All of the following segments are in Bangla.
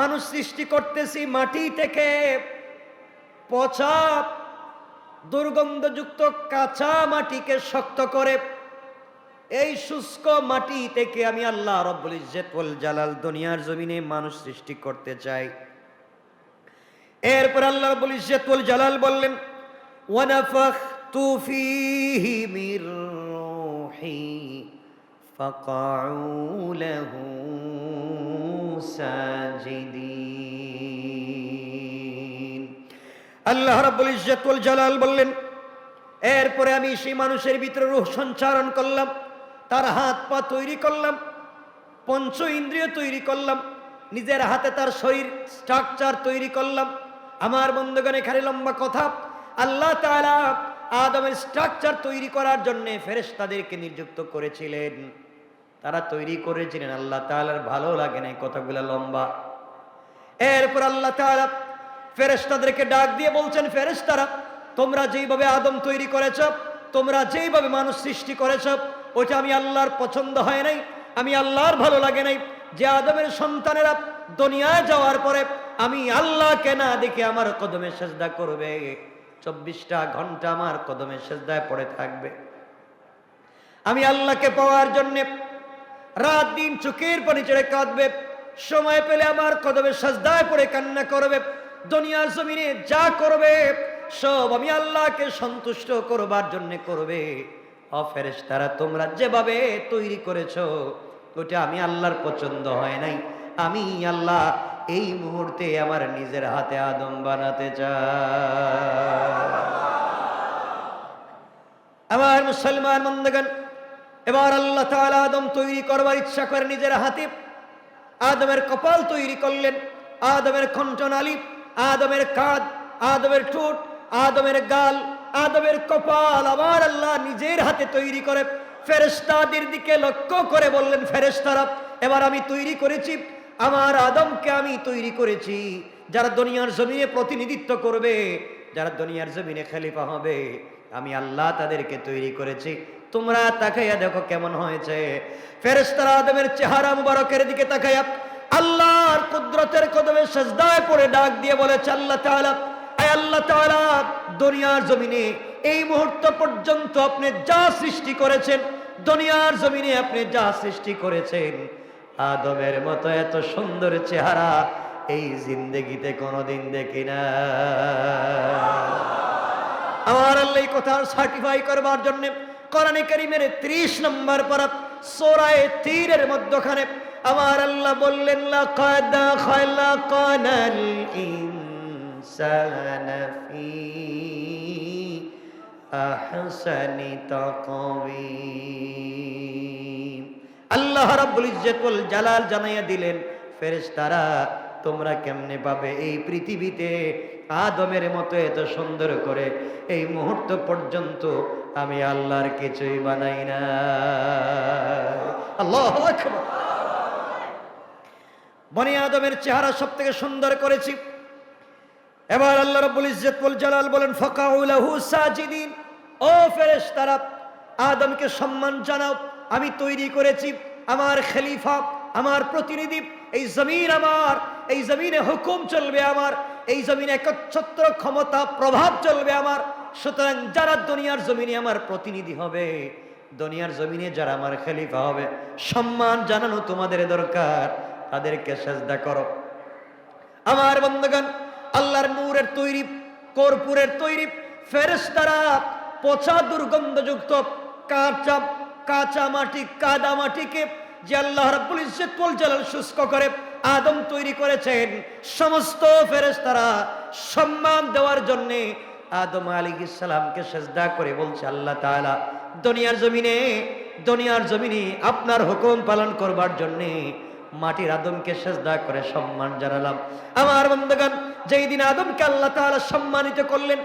মানুষ সৃষ্টি করতেছি মাটি থেকে পচা, দুর্গন্ধযুক্ত কাঁচা মাটিকে শক্ত করে। এই শুষ্ক মাটি থেকে আমি আল্লাহ রব্বুল ইজ্জতুল জালাল দুনিয়ার জমিনে মানুষ সৃষ্টি করতে চাই। এরপর আল্লাহ রব্বুল ইজ্জতুল জালাল বললেন, ওয়ানাফাখতু ফীহি মির রূহি, ফাকাউ লাহু জালাল বললেন, এরপরে আমি সেই মানুষের ভিতরে রূহ সঞ্চারণ করলাম, তার হাত পা তৈরি করলাম, পঞ্চ ইন্দ্রিয় তৈরি করলাম, নিজের হাতে তার শরীর স্ট্রাকচার তৈরি করলাম। আমার বন্ধুগণ, এখানে লম্বা কথা, আল্লাহ তাআলা আদমের স্ট্রাকচার তৈরি করার জন্য ফেরেশতাদেরকে নিযুক্ত করেছিলেন। তারা তৈরি করেছিলেন আল্লাহ তাআলার ভালো লাগে না কথাগুলো লম্বা। এরপর আল্লাহ তাআলা ফেরেশতাদেরকে ডাক দিয়ে বলছেন, ফেরেশতারা, তোমরা যেইভাবে আদম তৈরি করেছ, তোমরা যেইভাবে মানুষ সৃষ্টি করেছ ওটা আমি আল্লাহর পছন্দ হয় নাই, আমি আল্লাহর ভালো লাগে নাই। যে আদমের সন্তানেরা দুনিয়ায় যাওয়ার পরে আমি আল্লাহকে না দেখে আমার কদমে সেজদা করবে। চব্বিশটা ঘণ্টা আমার কদমে সেজদায় পড়ে থাকবে। আমি আল্লাহকে পাওয়ার জন্যে রাত দিন চোখের পানি ছেড়ে কাঁদবে। সময় পেলে আমার কদমে সাজদায় পড়ে কান্না করবে। দুনিয়ার জমিনে যা করবে, সব আমি আল্লাহকে সন্তুষ্ট করবার জন্য করবে। অফেরেস তারা তোমরা যেভাবে তৈরি করেছ, ওটা আমি আল্লাহর পছন্দ হয় নাই। আমি আল্লাহ এই মুহূর্তে আমার নিজের হাতে আদম বানাতে চাই। আমার মুসলমান বন্ধগণ এবার আল্লাহ তাআলা আদম তৈরি করবার ইচ্ছা করে নিজের হাতে। আদমের কপাল তৈরি করলেন। আদমের কণ্ঠনালী, আদমের কাঁধ, আদমের ঠোঁট, আদমের গাল, আদমের কপাল আবার আল্লাহ নিজের হাতে তৈরি করে। ফেরেশতাদের দিকে লক্ষ্য করে বললেন, ফেরেশতারা, এবার আমি তৈরি করেছি। আমার আদমকে আমি তৈরি করেছি। যারা দুনিয়ার জমিনে প্রতিনিধিত্ব করবে, যারা দুনিয়ার জমিনে খেলিফা হবে, আমি আল্লাহ তাদেরকে তৈরি করেছি। তোমরা তাকাইয়া দেখো কেমন হয়েছে। ফেরেশতারা আদমের চেহারা মুবারকের দিকে তাকাইয়া আল্লাহর কুদরতের কদমে সাজদায় পড়ে ডাক দিয়ে বলেছে, আল্লাহ তাআলা, আয় আল্লাহ তাআলা, দুনিয়ার জমিনে এই মুহূর্ত পর্যন্ত আপনি যা সৃষ্টি করেছেন, দুনিয়ার জমিনে আপনি যা সৃষ্টি করেছেন। আদমের মতো এত সুন্দর চেহারা এই জিন্দগিতে কোনোদিন দেখি না। আমার আল্লাহ এই কথা সার্টিফাই করবার জন্য কোরআনে কারিমের 30 নম্বর পারা সূরায়ে তীরের মধ্যখানে আমার আল্লাহ বললেন, লাকাদ খালাকানাল ইনসানা ফি আহসানি তাকওয়িম। আল্লাহ রাব্বুল ইজ্জতুল জালাল জানাইয়া দিলেন, ফেরেশতারা, তোমরা কেমনে পাবে এই পৃথিবীতে আদমের মতো এত সুন্দর করে এই মুহূর্ত পর্যন্ত আমি আল্লাহর কিছুই বানাই না। আল্লাহ বনি আদমের চেহারা সব থেকে সুন্দর করেছি। এবার আল্লাহ রাব্বুল ইজ্জতুল জালাল বলেন ফাকাউলাহু সাজিদিন। ও ফেরেশতারা, আদমকে সম্মান জানাও। আমি তৈরি করেছি আমার খলিফা, আমার প্রতিনিধি। এই জমিন আমার, এই জমিনে হুকুম চলবে আমার। এই জমিনে একচ্ছত্র ক্ষমতা, প্রভাব চলবে আমার। সুতরাং যারা দুনিয়ার জমিনে আমার প্রতিনিধি হবে, দুনিয়ার জমিনে যারা আমার খলিফা হবে, সম্মান জানানো তোমাদের দরকার। তাদেরকে সেজদা করো। আমার বন্ধগান আল্লাহর নূরের তৈরি, কর্পূরের তৈরি ফেরেশতারা পচা, দুর্গন্ধযুক্ত কাঁচা কাঁচা মাটি, কাদা মাটিকে যে আল্লাহ রাব্বুল ইজ্জতুল জালাল শুষ্ক করে আদম তৈরি করেছেন। সমস্ত ফেরেস্তারা সম্মান দেওয়ার জন্য আদম আলাইহিস সালামকে সেজদা করে বলছে, আল্লাহ তাআলা, দুনিয়ার জমিনে দুনিয়ার জমিনে আপনার হুকুম পালন করবার জন্যে মাটির আদমকে সেজদা করে সম্মান জানালাম। আমার বন্ধগান যেই দিন আদমকে আল্লাহ তাআলা সম্মানিত করলেন,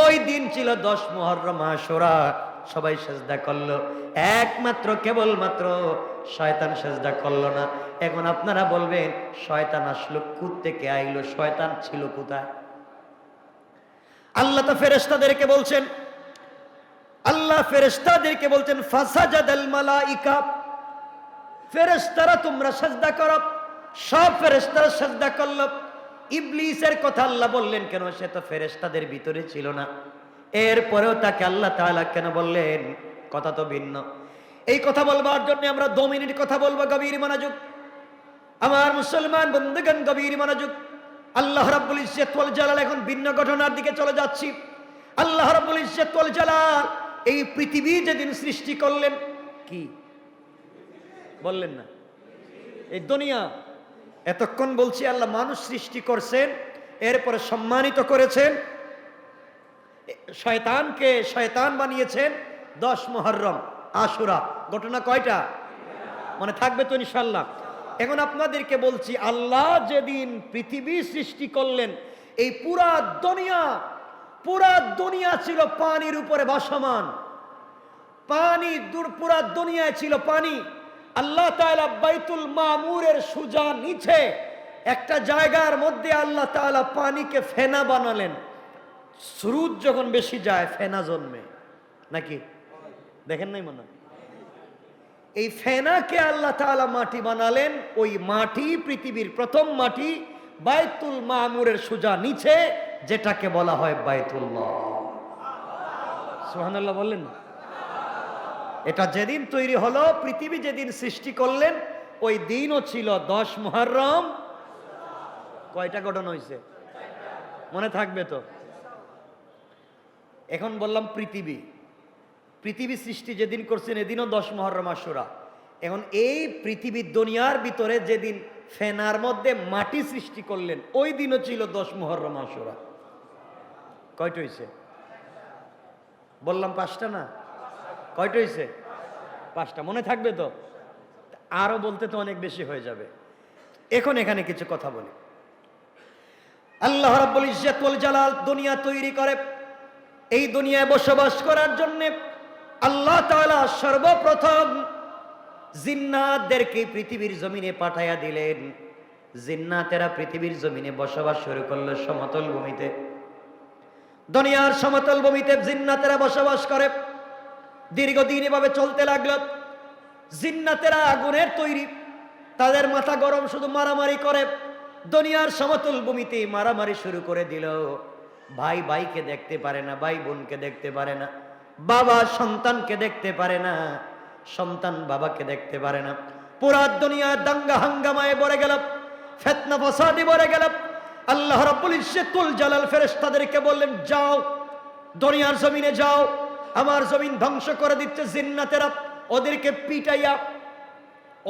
ওই দিন ছিল দশ মুহররম আশুরা। সবাই সেজদা করল। একমাত্র কেবলমাত্র শয়তান সেজদা করল না। এখন আপনারা বলবেন, শয়তান আসলো কুত থেকে আইলো? শয়তান ছিল কোথায়? আল্লাহ তো ফেরেশতাদেরকে বলছেন, আল্লাহ ফেরেশতাদেরকে বলছেন, ফাসাজাদাল মালাইকা। ফেরেশতারা তোমরা সাজদা করো। সব ফেরেস্তারা সাজদা করল। ইবলিসের কথা আল্লাহ বললেন কেন? সে তো ফেরেস্তাদের ভিতরে ছিল না। এরপরেও তাকে আল্লাহ তাআলা কেন বললেন? কথা তো ভিন্ন। এই কথা বলবার জন্য আমরা দু মিনিট কথা বলব, গভীর মনোযোগ। আমার মুসলমান বন্ধুগণ, গভীর মনোযোগ। আল্লাহ রাব্বুল ইজ্জত ওয়াল জালাল এখন ভিন্ন ঘটনার দিকে চলে যাচ্ছি। আল্লাহ রাব্বুল ইজ্জত জালাল এই পৃথিবী যেদিন সৃষ্টি করলেন, কি? বললেন না। এই দুনিয়া। এতক্ষণ বলছি আল্লাহ মানুষ সৃষ্টি করছেন, এরপরে সম্মানিত করেছেন শয়তানকে শয়তান বানিয়েছেন দশ মহরম আশুরা। ঘটনা কয়টা? মনে থাকবে তো ইনশাল্লাহ এখন আপনাদেরকে বলছি, আল্লাহ যেদিন পৃথিবী সৃষ্টি করলেন, এই পুরা দুনিয়া পুরা দুনিয়া ছিল পানির উপরে ভাসমান পানি দূর, পুরা দুনিয়ায় ছিল পানি। আল্লাহ তাআলা বাইতুল মামুরের সুজা নিচে একটা জায়গার মধ্যে আল্লাহ তাআলা পানিকে ফেনা বানালেন। স্রোত যখন বেশি যায়, ফেনা জন্মে। নাকি? দেখেন নাই মনে? এই ফেনাকে আল্লাহ মাটি বানালেন, ওই মাটি পৃথিবীর প্রথম মাটি বাইতুল মামুরের সুজা নিচে, যেটাকে বলা হয় বাইতুল্লাহ। সুবহানাল্লাহ বললেন? এটা যেদিন তৈরি হলো, পৃথিবী যেদিন সৃষ্টি করলেন, ওই দিনও ছিল দশ মহরম কয়টা ঘটনা হয়েছে মনে থাকবে তো? এখন বললাম পৃথিবী। পৃথিবী সৃষ্টি যেদিন করছেন, এদিনও দশ মহরম আশুরা। এখন এই পৃথিবীর দুনিয়ার ভিতরে যেদিন ফেনার মধ্যে মাটি সৃষ্টি করলেন, ওই দিনও ছিল দশ মহরম আশুরা। কয়টা হয়েছে বললাম পাঁচটা না? কয়টা হয়েছে পাঁচটা। মনে থাকবে তো? আরও বলতে তো অনেক বেশি হয়ে যাবে। এখন এখানে কিছু কথা বলি। আল্লাহ রাব্বুল ইজ্জত ওয়াল জালাল দুনিয়া তৈরি করে এই দুনিয়ায় বসবাস করার জন্য আল্লাহ তাআলা সর্বপ্রথম জিন্নাতদেরকে পৃথিবীর জমিনে পাঠাইয়া দিলেন। জিন্নাতেরা পৃথিবীর জমিনে বসবাস শুরু করল সমতল ভূমিতে। দুনিয়ার সমতল ভূমিতে জিন্নাতেরা বসবাস করে। দীর্ঘদিন এভাবে চলতে লাগল। জিন্নাতেরা আগুনের তৈরি। তাদের মাথা গরম শুধু মারামারি করে। দুনিয়ার সমতল ভূমিতে মারামারি শুরু করে দিল। ভাই ভাইকে দেখতে পারে না, ভাই বোনকে দেখতে পারে না, বাবা সন্তানকে দেখতে পারে না, সন্তান বাবাকে দেখতে পারে না। পুরা দুনিয়া দাঙ্গা হাঙ্গামায় ভরে গেল, ফেতনা ফসাদি ভরে গেল। আল্লাহ রাব্বুল ইজ্জতুল জালাল ফেরেশতাদেরকে বললেন, যাও, দুনিয়ার জমিনে যাও, আমার জমিন ধ্বংস করে দিচ্ছে জিন্নাতেরা, ওদেরকে পিটাইয়া,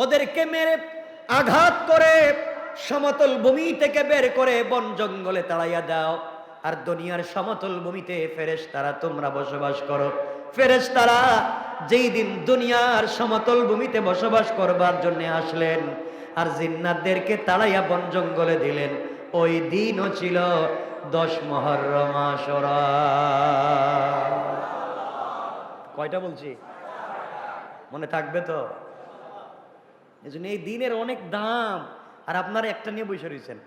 ওদেরকে মেরে আঘাত করে সমতল ভূমি থেকে বের করে বন জঙ্গলে তাড়াইয়া দাও। আর দুনিয়ার সমতল ভূমিতে ফেরেশ তারা তোমরা বসবাস করো। ফেরেশ তারা যেই দিন দুনিয়ার সমতল ভূমিতে বসবাস করবার জন্য আসলেন আর জিন্নাতদেরকে তাড়াইয়া বন জঙ্গলে দিলেন, ওই দিনও ছিল দশ মহরম কয়টা বলছি? মনে থাকবে তো? এজন্য এই দিনের অনেক দাম। আর আপনারা একটা নিয়ে বসে রয়েছেন।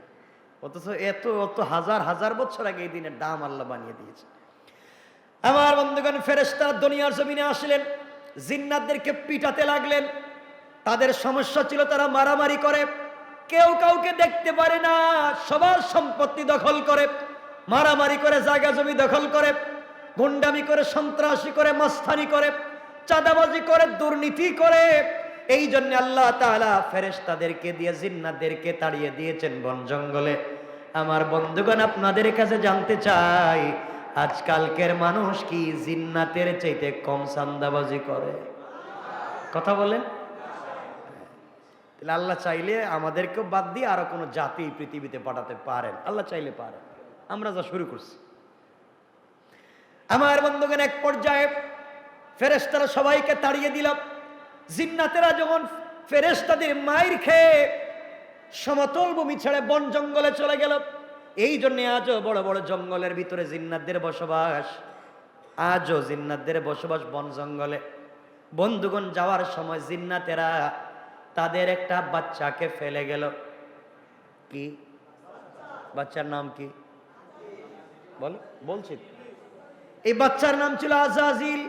অথচ এত, অত হাজার হাজার বছর আগে এই দিনের দাম আল্লাহ বানিয়ে দিয়েছে। আমার বন্ধুগণ ফেরেস্তারা দুনিয়ার জমিনে আসলেন, জিন্নাতদেরকে পিটাতে লাগলেন, তাদের সমস্যা ছিল তারা মারামারি করে, কেউ কাউকে দেখতে পারে না, সবার সম্পত্তি দখল করে, মারামারি করে, জায়গা জমি দখল করে, গুন্ডামি করে, সন্ত্রাসী করে, মাস্তানি করে, চাঁদাবাজি করে, দুর্নীতি করে এই জন্য আল্লাহ তাআলা ফেরেশতাদেরকে দিয়ে, জিন্নাতদেরকে তাড়িয়ে দিয়েছেন বন জঙ্গলে। আমার বন্ধুগণ, আপনাদের কাছে জানতে চাই, আজকালকের মানুষ কি জিন্নাতের চাইতে কম চান্দাবাজি করে? কথা বলেন। তাহলে আল্লাহ চাইলে আমাদেরকেও বাদ দিয়ে আরও কোনো জাতি পৃথিবীতে পাঠাতে পারেন। আল্লাহ চাইলে পারেন। আমরা যা শুরু করছি। আমার বন্ধুগণ, এক পর্যায়ে ফেরেশতারা সবাইকে তাড়িয়ে দিল। জিন্নাতেরা যখন ফেরেশতাদের মায়ের খেয়ে সমতল ভূমি ছেড়ে বন জঙ্গলে চলে গেল, এই জন্য আজও বড় বড় জঙ্গলের ভিতরে জিন্নাতদের বসবাস, আজও জিন্নাতদের বসবাস বন জঙ্গলে। বন্ধুগণ, যাওয়ার সময় জিন্নাতেরা তাদের একটা বাচ্চাকে ফেলে গেল। কি? বাচ্চার নাম কি? বল, বলছি। এই বাচ্চার নাম ছিল আজাজিল।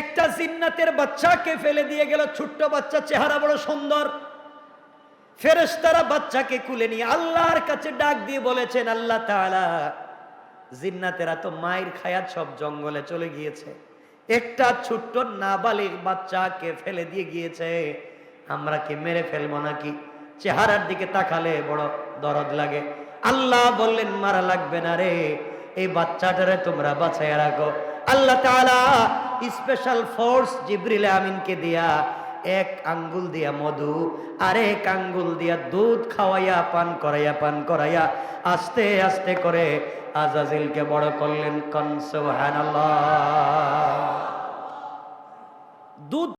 একটা জিন্নাতের বাচ্চাকে ফেলে দিয়ে গেল ছোট্ট বাচ্চা, চেহারা বড় সুন্দর। ফেরেশতারা বাচ্চাকে কুলে নিয়ে আল্লাহর কাছে ডাক দিয়ে বলেছেন, আল্লাহ জিন্নাতেরা তো মায়ের খায়াত সব জঙ্গলে চলে গিয়েছে। একটা ছোট্ট নাবালিগ বাচ্চাকে ফেলে দিয়ে গিয়েছে। আমরা কি মেরে ফেলব নাকি? চেহারার দিকে তাকালে বড় দরদ লাগে। আল্লাহ বললেন, মারা লাগবে না রে। এই বাচ্চাটারে তোমরা বাঁচাইয়া রাখো। আল্লাহ তাআলা স্পেশাল ফোর্স জিব্রিল আমিনকে দিয়া এক আঙ্গুল দিয়া মধু আর এক আঙ্গুল দিয়া দুধ খাওয়াইয়া, পান করাইয়া পান করাইয়া আস্তে আস্তে করে আজাজিলকে বড় করলেন কনসুবহানাল্লাহ দুধ